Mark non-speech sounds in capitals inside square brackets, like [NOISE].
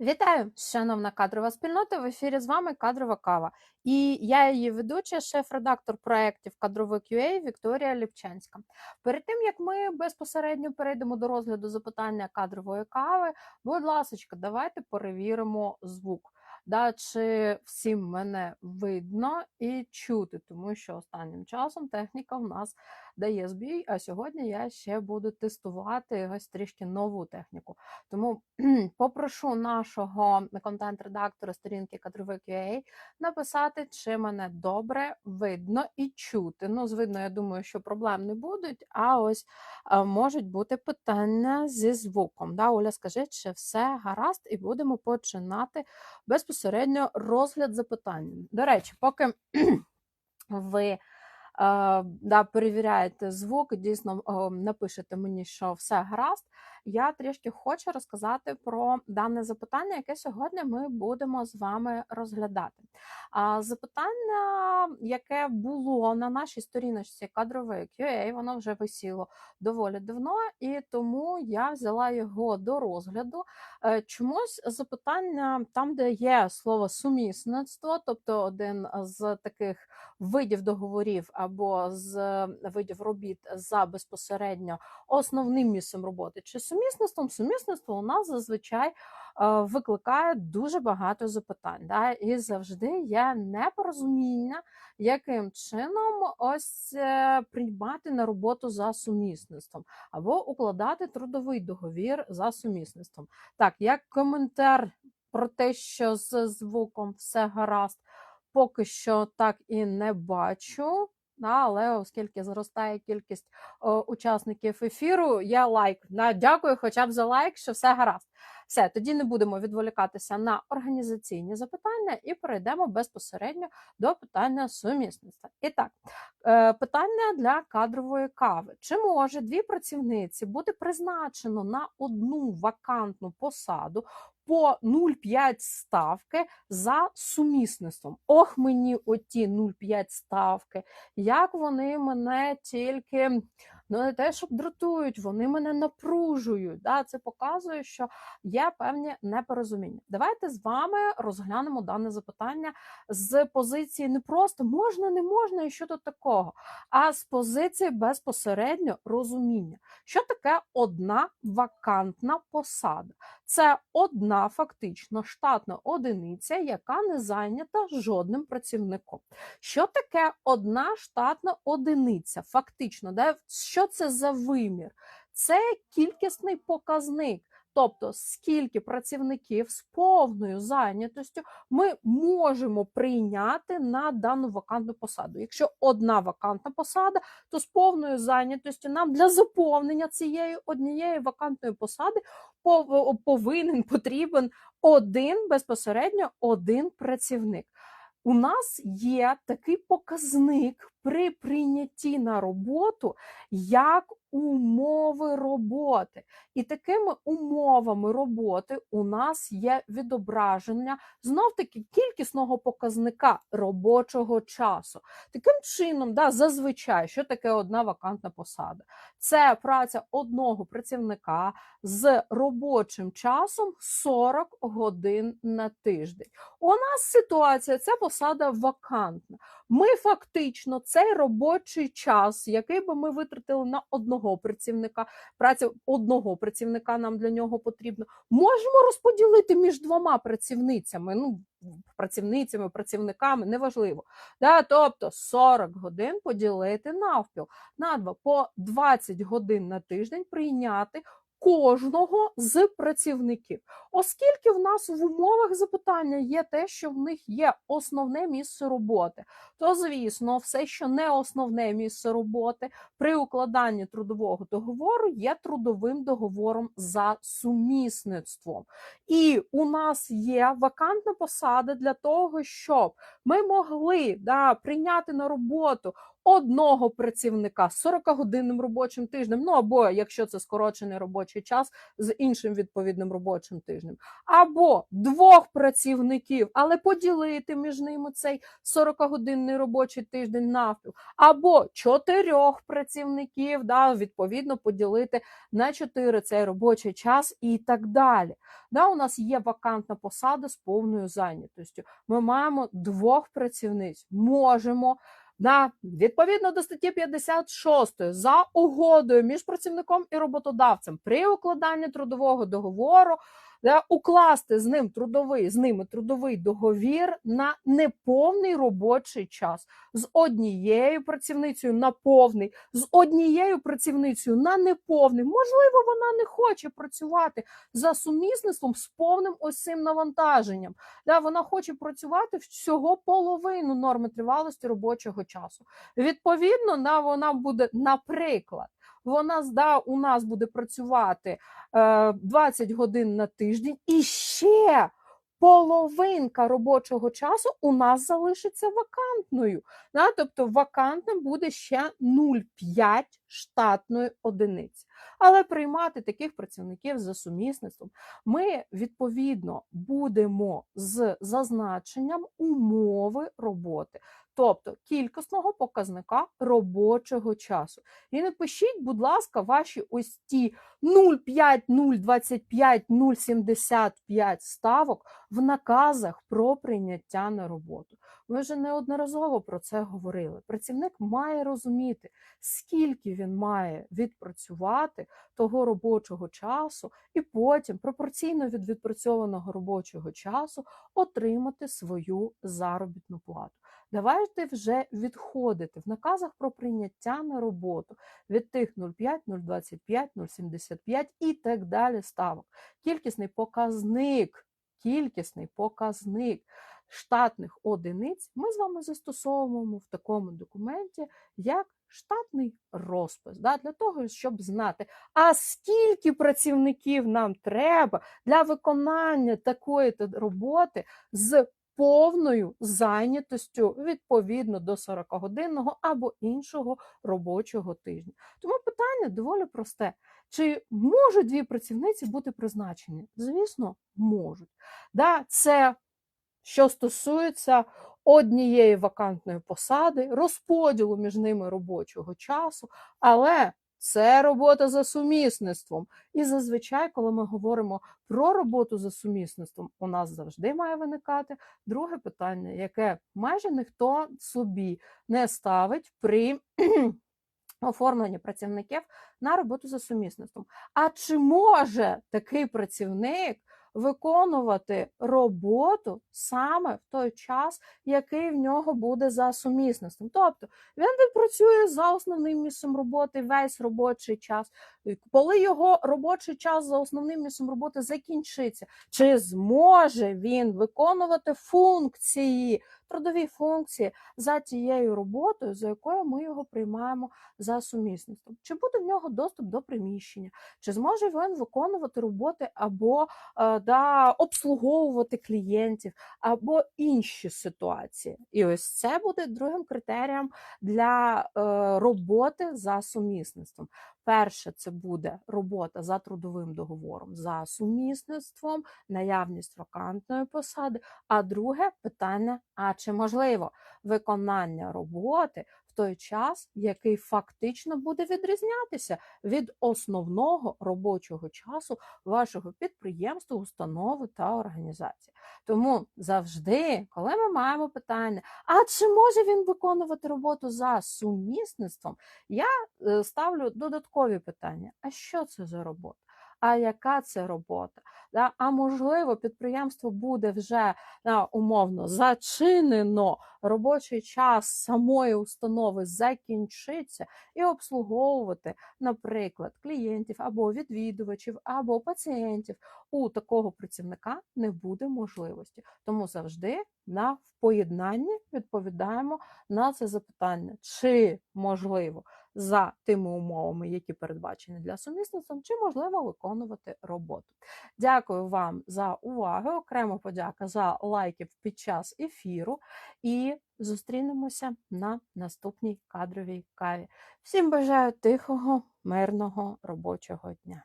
Вітаю, шановна кадрова спільнота. В ефірі з вами кадрова кава. І я її ведуча, шеф-редактор проєктів кадрових QA Вікторія Ліпчанська. Перед тим як ми безпосередньо перейдемо до розгляду запитання кадрової кави, будь ласка, давайте перевіримо звук. Да, чи всім мене видно і чути, тому що останнім часом техніка в нас дає збій, а сьогодні я ще буду тестувати ось трішки нову техніку. Тому [CLEARS THROAT] попрошу нашого контент-редактора сторінки кадровик QA написати, чи мене добре видно і чути. Ну, з видно, я думаю, що проблем не будуть, а ось а, можуть бути питання зі звуком. Да, Оля, скажи, чи все гаразд, і будемо починати безпосередньо розгляд запитань. До речі, поки [CLEARS THROAT] ви да, перевіряєте звук, дійсно напишете мені, що все гаразд. Я трішки хочу розказати про дане запитання, яке сьогодні ми будемо з вами розглядати. А запитання, яке було на нашій сторіночці кадровий QA, воно вже висіло доволі давно, і тому я взяла його до розгляду. Е, Чомусь запитання там, де є слово сумісництво, тобто один з таких видів договорів або з видів робіт за безпосередньо основним місцем роботи чи сумісництвом, сумісництво у нас зазвичай е, викликає дуже багато запитань. Да? І завжди є непорозуміння, яким чином ось е, приймати на роботу за сумісництвом або укладати трудовий договір за сумісництвом. Так, як коментар про те, що з звуком все гаразд, поки що так і не бачу. Але оскільки зростає кількість учасників ефіру, я лайк. Да, дякую, хоча б за лайк, що все гаразд. Все, тоді не будемо відволікатися на організаційні запитання і перейдемо безпосередньо до питання сумісництва. І так, е, питання для кадрової кави: чи може дві працівниці бути призначено на одну вакантну посаду? По 0,5 ставки за сумісництвом. Ох, мені оті 0,5 ставки. Як вони мене тільки ну не те, щоб дратують, вони мене напружують. Да? Це показує, що є певні непорозуміння. Давайте з вами розглянемо дане запитання з позиції не просто можна, не можна і що тут такого, а з позиції безпосередньо розуміння, що таке одна вакантна посада. Це одна фактично штатна одиниця, яка не зайнята жодним працівником. Що таке одна штатна одиниця? Фактично, де що це за вимір? Це кількісний показник. Тобто, скільки працівників з повною зайнятостю ми можемо прийняти на дану вакантну посаду. Якщо одна вакантна посада, то з повною зайнятостю нам для заповнення цієї однієї вакантної посади повинен потрібен один безпосередньо один працівник. У нас є такий показник при прийнятті на роботу, як умови роботи. І такими умовами роботи у нас є відображення знов-таки кількісного показника робочого часу. Таким чином, да, зазвичай, що таке одна вакантна посада? Це праця одного працівника з робочим часом 40 годин на тиждень. У нас ситуація це посада вакантна. Ми фактично цей робочий час, який би ми витратили на одного працівника, праця одного працівника нам для нього потрібно, можемо розподілити між двома працівницями. Ну, працівницями, працівниками, неважливо. Да? Тобто 40 годин поділити навпіл на два по 20 годин на тиждень прийняти кожного з працівників. Оскільки в нас в умовах запитання є те, що в них є основне місце роботи, то звісно, все, що не основне місце роботи при укладанні трудового договору, є трудовим договором за сумісництвом. І у нас є вакантна посада для того, щоб ми могли да, прийняти на роботу одного працівника з 40-годинним робочим тижнем, ну або якщо це скорочений робочий час з іншим відповідним робочим тижнем, або двох працівників, але поділити між ними цей 40-годинний робочий тиждень навпіл, або чотирьох працівників, да, відповідно поділити на 4 цей робочий час і так далі. Да, у нас є вакантна посада з повною зайнятостю. Ми маємо двох працівниць, можемо. Да, відповідно до статті 56 за угодою між працівником і роботодавцем при укладанні трудового договору да, укласти з ним трудовий з ними трудовий договір на неповний робочий час з однією працівницею на повний, з однією працівницею на неповний. Можливо, вона не хоче працювати за сумісництвом з повним ось цим навантаженням. Да, вона хоче працювати всього половину норми тривалості робочого часу. Відповідно, да, вона буде, наприклад, вона у нас буде працювати е, 20 годин на тиждень і ще. Половинка робочого часу у нас залишиться вакантною. Тобто вакантним буде ще 0,5 штатної одиниці. Але приймати таких працівників за сумісництвом ми відповідно будемо з зазначенням умови роботи, тобто кількісного показника робочого часу. І не пишіть, будь ласка, ваші ось ті 0,5, 0,25, 0,75 ставок в наказах про прийняття на роботу. Ми вже неодноразово про це говорили. Працівник має розуміти, скільки він має відпрацювати того робочого часу, і потім пропорційно від відпрацьованого робочого часу отримати свою заробітну плату. Давайте вже відходити в наказах про прийняття на роботу від тих 0,5, 0,25, 0,75 і так далі ставок. Кількісний показник, кількісний показник штатних одиниць ми з вами застосовуємо в такому документі, як штатний розпис, да, для того, щоб знати, а скільки працівників нам треба для виконання такої роботи з повною зайнятостю відповідно до 40-годинного або іншого робочого тижня. Тому питання доволі просте. Чи можуть дві працівниці бути призначені? Звісно, можуть. Да, Це що стосується однієї вакантної посади, розподілу між ними робочого часу, але це робота за сумісництвом. І зазвичай, коли ми говоримо про роботу за сумісництвом, у нас завжди має виникати друге питання, яке майже ніхто собі не ставить при [CLEARS THROAT] оформленні працівників на роботу за сумісництвом. А чи може такий працівник виконувати роботу саме в той час, який в нього буде за сумісництвом? Тобто він відпрацює за основним місцем роботи весь робочий час. Коли його робочий час за основним місцем роботи закінчиться, чи зможе він виконувати функції, трудові функції за тією роботою, за якою ми його приймаємо за сумісництвом? Чи буде в нього доступ до приміщення? Чи зможе він виконувати роботи або е, да, обслуговувати клієнтів, або інші ситуації? І ось це буде другим критерієм для е, роботи за сумісництвом. Перше, це буде робота за трудовим договором за сумісництвом, наявність вакантної посади. А друге питання: а чи можливо виконання роботи той час, який фактично буде відрізнятися від основного робочого часу вашого підприємства, установи та організації? Тому завжди, коли ми маємо питання, а чи може він виконувати роботу за сумісництвом, я е, ставлю додаткові питання: а що це за робота? А яка це робота? Да? А можливо, підприємство буде вже да, умовно зачинено, робочий час самої установи закінчиться, і обслуговувати, наприклад, клієнтів або відвідувачів, або пацієнтів у такого працівника не буде можливості. Тому завжди на в поєднанні відповідаємо на це запитання, чи можливо за тими умовами, які передбачені для сумісництва, чи можливо виконувати роботу. Дякую вам за увагу. Окремо подяка за лайки під час ефіру. І зустрінемося на наступній кадровій каві. Всім бажаю тихого, мирного робочого дня.